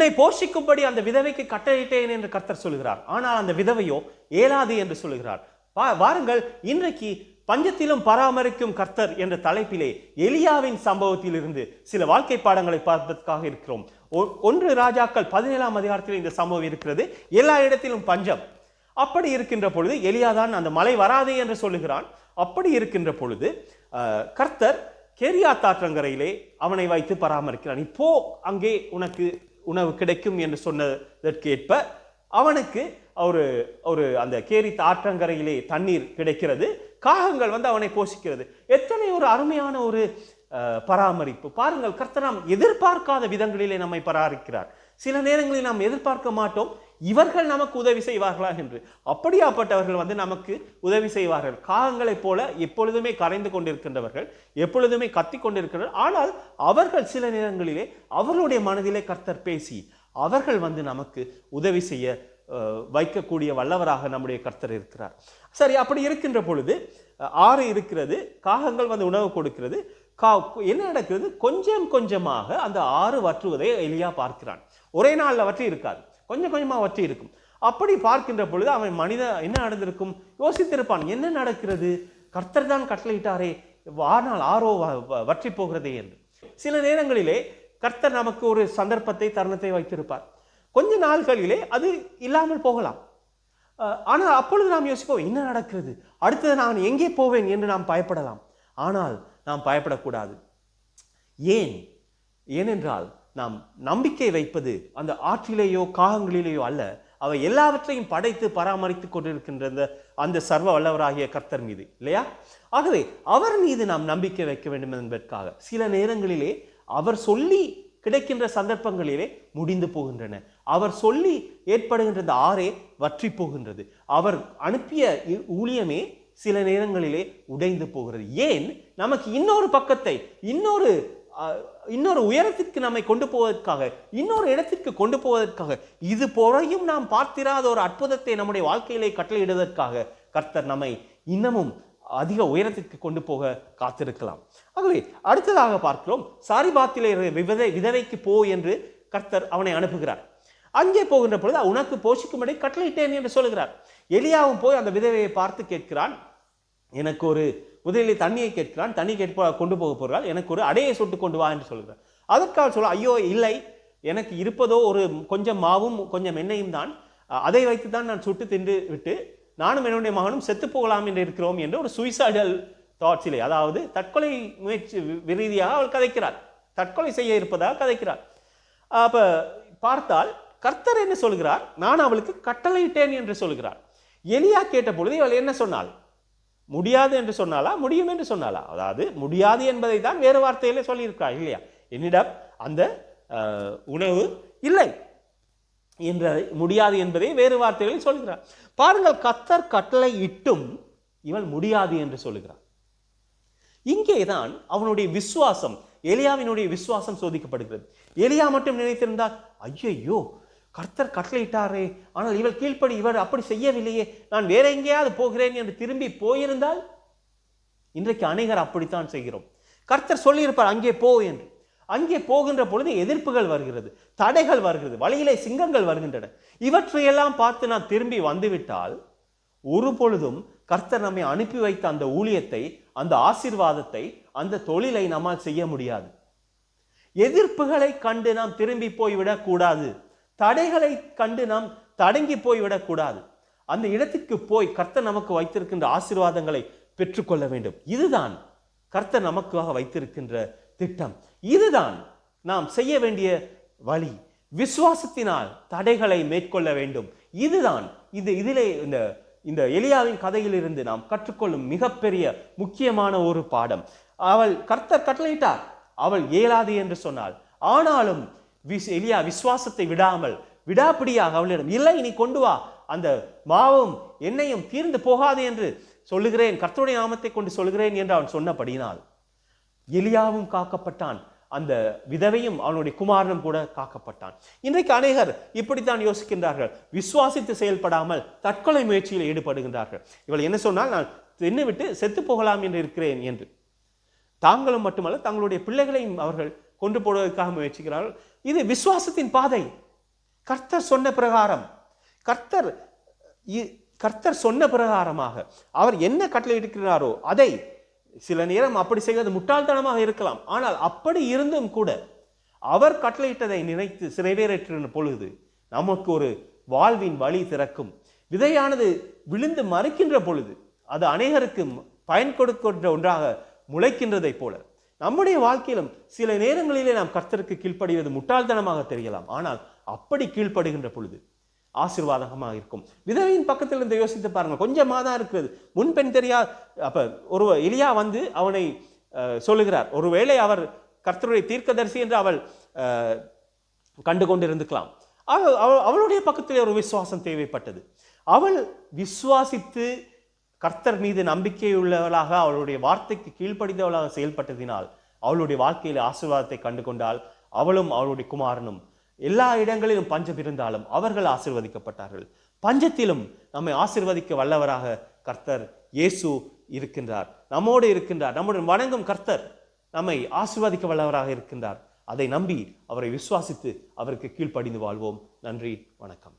உன்னை போஷிக்கும்படி அந்த விதவைக்கு கட்டளையிட்டேன் என்று கர்த்தர் சொல்கிறார் ஆனால் அந்த விதவையோ ஏலாது என்று சொல்கிறார் வாருங்கள் இன்றைக்கு பஞ்சத்திலும் பராமரிக்கும் கர்த்தர் என்ற தலைப்பிலே எலியாவின் சம்பவத்திலிருந்து சில வாழ்க்கை பாடங்களை பார்ப்பதற்காக இருக்கிறோம். ஒ- ஒன்று ராஜாக்கள் பதினேழாம் அதிகாரத்தில் இந்த சம்பவம் இருக்கிறது. எல்லா இடத்திலும் பஞ்சம். அப்படி இருக்கின்ற பொழுது எலியாதான் அந்த மலை வராதே என்று சொல்லுகிறான். அப்படி இருக்கின்ற பொழுது கர்த்தர் கேரியா தாற்றங்கரையிலே அவனை வைத்து பராமரிக்கிறான் இப்போ அங்கே உனக்கு உணவு கிடைக்கும் என்று சொன்னதற்கேற்ப அவனுக்கு ஒரு ஒரு அந்த கேரி ஆற்றங்கரையிலே தண்ணீர் கிடைக்கிறது. காகங்கள் வந்து அவனை போஷிக்கிறது. எத்தனை ஒரு அருமையான ஒரு பராமரிப்பு. பாருங்கள் கர்த்தர் நாம் எதிர்பார்க்காத விதங்களிலே நம்மை பராமரிக்கிறார். சில நேரங்களில் நாம் எதிர்பார்க்க மாட்டோம். இவர்கள் நமக்கு உதவி செய்வார்களா என்று. அப்படியாப்பட்டவர்கள் வந்து நமக்கு உதவி செய்வார்கள். காகங்களைப் போல எப்பொழுதுமே கரைந்து கொண்டிருக்கின்றவர்கள் எப்பொழுதுமே கத்தி கொண்டிருக்கிறார்கள் ஆனால் அவர்கள் சில நேரங்களிலே அவர்களுடைய மனதிலே கர்த்தர் பேசி அவர்கள் வந்து நமக்கு உதவி செய்ய வைக்கக்கூடிய வல்லவராக நம்முடைய கர்த்தர் இருக்கிறார். சரி அப்படி இருக்கின்ற பொழுது ஆறு இருக்கிறது காகங்கள் வந்து உணவு கொடுக்கிறது. கா என்ன நடக்கிறது? கொஞ்சம் கொஞ்சமாக அந்த ஆறு வற்றுவதை எளியா பார்க்கிறான். ஒரே நாளில் வற்றி இருக்காது. கொஞ்சம் கொஞ்சமாக வற்றி இருக்கும். அப்படி பார்க்கின்ற பொழுது அவன் மனித என்ன நடந்திருக்கும்? யோசித்திருப்பான் என்ன நடக்கிறது? கர்த்தர் தான் கட்டளையிட்டாரே ஆனால் ஆரோ வ- வ- வற்றி போகிறதே என்று. சில நேரங்களிலே கர்த்தர் நமக்கு ஒரு சந்தர்ப்பத்தை தருணத்தை வைத்திருப்பார். கொஞ்ச நாள்களிலே அது இல்லாமல் போகலாம். ஆனால் அப்பொழுது நாம் யோசிப்போம் என்ன நடக்கிறது? அடுத்தது நான் எங்கே போவேன் என்று நாம் பயப்படலாம். ஆனால் நாம் பயப்படக்கூடாது. ஏன்? ஏனென்றால் நாம் நம்பிக்கை வைப்பது அந்த ஆற்றிலேயோ காகங்களிலேயோ அல்ல அவை எல்லாவற்றையும் படைத்து பராமரித்துக் கொண்டிருக்கின்ற அந்த அந்த சர்வ வல்லவராகிய கர்த்தர் மீது இல்லையா? ஆகவே அவர் மீது நாம் நம்பிக்கை வைக்க வேண்டும் என்பதற்காக சில நேரங்களிலே அவர் சொல்லி கிடைக்கின்ற சந்தர்ப்பங்களிலே முடிந்து போகின்றன. அவர் சொல்லி ஏற்படுகின்ற இந்த ஆறே வற்றி போகின்றது. அவர் அனுப்பிய ஊழியமே சில நேரங்களிலே உடைந்து போகிறது. ஏன்? நமக்கு இன்னொரு பக்கத்தை இன்னொரு இன்னொரு உயரத்திற்கு நம்மை கொண்டு போவதற்காக இன்னொரு இடத்திற்கு கொண்டு போவதற்காக இது போறையும் நாம் பார்த்திராத ஒரு அற்புதத்தை நம்முடைய வாழ்க்கையிலே கட்டளையிடுவதற்காக கர்த்தர் நம்மை இன்னமும் அதிக உயரத்திற்கு கொண்டு போக காத்திருக்கலாம். ஆகவே அடுத்ததாக பார்க்கிறோம். சாரிபாத்திலே விதவை விதவைக்கு போ என்று கர்த்தர் அவனை அனுப்புகிறார். அங்கே போகின்ற பொழுது உனக்கு போஷிக்கும்படி கட்டளையிட்டேன் என்று சொல்கிறார் எலியாவும் போய் அந்த விதவையை பார்த்து கேட்கிறான் எனக்கு ஒரு முதலில் தண்ணியை கேட்கிறான் தண்ணி கேட்ப கொண்டு போக போகிறாள். எனக்கு ஒரு அடையை சுட்டு கொண்டு வா என்று சொல்கிறார். அதற்காக சொல்ல ஐயோ இல்லை. எனக்கு இருப்பதோ ஒரு கொஞ்சம் மாவும் கொஞ்சம் எண்ணெயும் தான். அதை வைத்து தான் நான் சுட்டு தின்று விட்டு நானும் என்னுடைய மகனும் செத்து போகலாம் என்று இருக்கிறோம் என்று ஒரு சுயசைடல் தாட்ஸிலே அதாவது தற்கொலை முயற்சி ரீதியாக அவள் கதைக்கிறார் தற்கொலை செய்ய இருப்பதாக கதைக்கிறார் அப்போ பார்த்தால் கர்த்தர் என்ன சொல்கிறார்? நான் அவளுக்கு கட்டளையிட்டேன் என்று சொல்கிறார். எலியா கேட்ட பொழுது இவள் என்ன சொன்னாள்? முடியாது என்று சொன்னாலா முடியும் என்று சொன்னாலா அதாவது முடியாது என்பதை தான் வேறு வார்த்தையிலே சொல்லியிருக்காள் இல்லையா? என்னிடம் அந்த உணவு இல்லை என்ற முடியாது என்பதை வேறு வார்த்தைகளில் சொல்கிறார் பாருங்கள் கத்தர் கட்டளை இட்டும் இவள் முடியாது என்று சொல்கிறார் இங்கேதான் அவனுடைய விசுவாசம் எலியாவினுடைய விசுவாசம் சோதிக்கப்படுகிறது. எலியா மட்டும் நினைத்திருந்தால் ஐயையோ கர்த்தர் கட்டளையிட்டாரே ஆனால் இவள் கீழ்ப்படி இவர் அப்படி செய்யவில்லையே நான் வேற எங்கேயாவது போகிறேன் என்று திரும்பி போயிருந்தால்? இன்றைக்கு அநேகர் அப்படித்தான் செய்கிறோம். கர்த்தர் சொல்லியிருப்பார் அங்கே போ என்று. அங்கே போகின்ற பொழுது எதிர்ப்புகள் வருகிறது தடைகள் வருகிறது வழியிலே சிங்கங்கள் வருகின்றன. இவற்றையெல்லாம் பார்த்து நான் திரும்பி வந்துவிட்டால் ஒரு பொழுதும் கர்த்தர் நம்மை அனுப்பி வைத்த அந்த ஊழியத்தை அந்த ஆசீர்வாதத்தை அந்த தொழிலை நம்மால் செய்ய முடியாது. எதிர்ப்புகளை கண்டு நாம் திரும்பி போய்விடக் கூடாது தடைகளை கண்டு நாம் தடங்கி போய்விடக்கூடாது அந்த இடத்துக்கு போய் கர்த்தர் நமக்கு வைத்திருக்கின்ற ஆசீர்வாதங்களை பெற்றுக்கொள்ள வேண்டும். இதுதான் கர்த்தர் நமக்காக வைத்திருக்கின்ற திட்டம். இதுதான் நாம் செய்ய வேண்டிய வழி. விசுவாசத்தினால் தடைகளை மேற்கொள்ள வேண்டும். இதுதான் இது இதிலே இந்த இந்த எலியாவின் கதையிலிருந்து நாம் கற்றுக்கொள்ளும் மிகப்பெரிய முக்கியமான ஒரு பாடம். அவள் கர்த்தர் கட்டளையிட்டார். அவள் இயலாது என்று சொன்னாள் ஆனாலும் விஸ் எலியா விசுவாசத்தை விடாமல் விடாப்பிடியாக அவளிடம் இல்லை நீ கொண்டு வா. அந்த மாவும் எண்ணெயும் தீர்ந்து போகாது என்று சொல்லுகிறேன். கர்த்தருடைய நாமத்தை கொண்டு சொல்கிறேன் என்று அவன் சொன்னபடியினால் எலியாவும் காக்கப்பட்டான். அந்த விதவையும் அவனுடைய குமாரனும் கூட காக்கப்பட்டான். இன்றைக்கு அநேகர் இப்படித்தான் யோசிக்கின்றார்கள். விசுவாசித்து செயல்படாமல் தற்கொலை முயற்சியில் ஈடுபடுகின்றார்கள். இவள் என்ன சொன்னால் நான் தின்னு விட்டு செத்து போகலாம் என்று இருக்கிறேன் என்று. தாங்களும் மட்டுமல்ல தங்களுடைய பிள்ளைகளையும் அவர்கள் கொண்டு போடுவதற்காக முயற்சிக்கிறார்கள் இது விசுவாசத்தின் பாதை. கர்த்தர் சொன்ன பிரகாரம். கர்த்தர் இ- கர்த்தர் சொன்ன பிரகாரமாக அவர் என்ன கட்டளை இருக்கிறாரோ அதை சில நேரம் அப்படி செய்வது முட்டாள்தனமாக இருக்கலாம். ஆனால் அப்படி இருந்தும் கூட அவர் கட்டளையிட்டதை நினைத்து நிறைவேற்றின பொழுது நமக்கு ஒரு வாழ்வின் வழி திறக்கும். விதையானது விழுந்து மறைக்கின்ற பொழுது அது அநேகருக்கு பயன் கொடுக்கின்ற ஒன்றாக முளைக்கின்றதைப் போல. நம்முடைய வாழ்க்கையிலும் சில நேரங்களிலே நாம் கர்த்தருக்கு கீழ்ப்படுவது முட்டாள்தனமாக தெரியலாம். ஆனால் அப்படி கீழ்ப்படுகின்ற பொழுது ஆசீர்வாதமாக இருக்கும். விதவையின் பக்கத்தில் இருந்து யோசித்து பாருங்க கொஞ்சமாக தான் இருக்கிறது. முன்பெண் தெரியா அப்ப ஒரு எலியா வந்து அவனை சொல்லுகிறார். ஒருவேளை அவர் கர்த்தருடைய தீர்க்கதரிசி என்று அவள் கண்டு கொண்டிருந்துக்கலாம் அவளுடைய பக்கத்திலே ஒரு விசுவாசம் தேவைப்பட்டது. அவள் விசுவாசித்து கர்த்தர் மீது நம்பிக்கையுள்ளவளாக அவளுடைய வார்த்தைக்கு கீழ்ப்படிந்தவளாக செயல்பட்டதினால் அவளுடைய வாழ்க்கையில் ஆசீர்வாதத்தை கண்டு கொண்டால் அவளும் அவளுடைய குமாரனும் எல்லா இடங்களிலும் பஞ்சம் இருந்தாலும் அவர்கள் ஆசிர்வதிக்கப்பட்டார்கள். பஞ்சத்திலும் நம்மை ஆசிர்வதிக்க வல்லவராக கர்த்தர் இயேசு இருக்கின்றார். நம்மோடு இருக்கின்றார். நம்முடன் வணங்கும் கர்த்தர் நம்மை ஆசிர்வதிக்க வல்லவராக இருக்கின்றார். அதை நம்பி அவரை விசுவாசித்து அவருக்கு கீழ்ப்படிந்து வாழ்வோம். நன்றி. வணக்கம்.